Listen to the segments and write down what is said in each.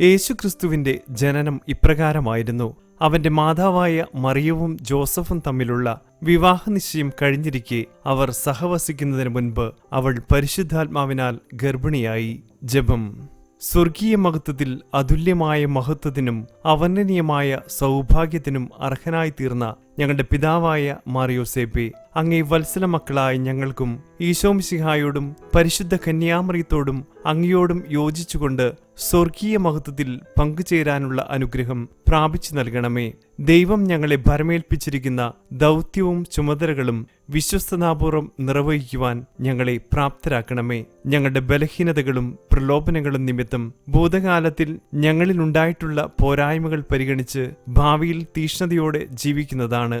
യേശുക്രിസ്തുവിന്റെ ജനനം ഇപ്രകാരമായിരുന്നു. അവന്റെ മാതാവായ മറിയവും ജോസഫും തമ്മിലുള്ള വിവാഹ നിശ്ചയം കഴിഞ്ഞിരിക്കെ അവർ സഹവസിക്കുന്നതിന് മുൻപ് അവൾ പരിശുദ്ധാത്മാവിനാൽ ഗർഭിണിയായി. ജപം. സ്വർഗീയ മഹത്വത്തിൽ അതുല്യമായ മഹത്വത്തിനും അവർണനീയമായ സൗഭാഗ്യത്തിനും അർഹനായി തീർന്ന ഞങ്ങളുടെ പിതാവായ മാറിയോസേപ്പെ അങ്ങേ വത്സല മക്കളായ ഞങ്ങൾക്കും ഈശോമിശിഹായോടും പരിശുദ്ധ കന്യാമറിയത്തോടും അങ്ങയോടും യോജിച്ചുകൊണ്ട് സ്വർഗീയ മഹത്വത്തിൽ പങ്കുചേരാനുള്ള അനുഗ്രഹം പ്രാപിച്ചു നൽകണമേ. ദൈവം ഞങ്ങളെ ഭരമേൽപ്പിച്ചിരിക്കുന്ന ദൗത്യവും ചുമതലകളും വിശ്വസ്തതാപൂർവം നിർവഹിക്കുവാൻ ഞങ്ങളെ പ്രാപ്തരാക്കണമേ. ഞങ്ങളുടെ ബലഹീനതകളും പ്രലോഭനങ്ങളും നിമിത്തം ഭൂതകാലത്തിൽ ഞങ്ങളിലുണ്ടായിട്ടുള്ള പോരായ്മകൾ പരിഗണിച്ച് ഭാവിയിൽ തീഷ്ണതയോടെ ജീവിക്കുന്നതാണ്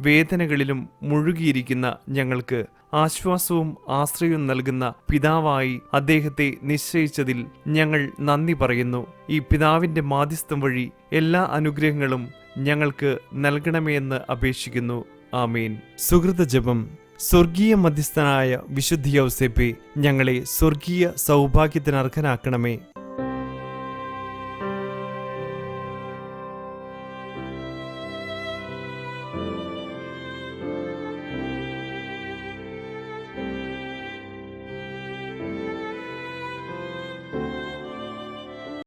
വേദനകളിലും മുഴുകിയിരിക്കുന്ന ഞങ്ങൾക്ക് ആശ്വാസവും ആശ്രയവും നൽകുന്ന പിതാവായി അദ്ദേഹത്തെ നിശ്ചയിച്ചതിൽ ഞങ്ങൾ നന്ദി പറയുന്നു. ഈ പിതാവിന്റെ മാധ്യസ്ഥം വഴി എല്ലാ അനുഗ്രഹങ്ങളും ഞങ്ങൾക്ക് നൽകണമേ എന്ന് അപേക്ഷിക്കുന്നു. ആമീൻ. സുഹൃത ജപം. സ്വർഗീയ മധ്യസ്ഥനായ വിശുദ്ധി ഔസേപ്പെ ഞങ്ങളെ സ്വർഗീയ സൗഭാഗ്യത്തിനർഹനാക്കണമേ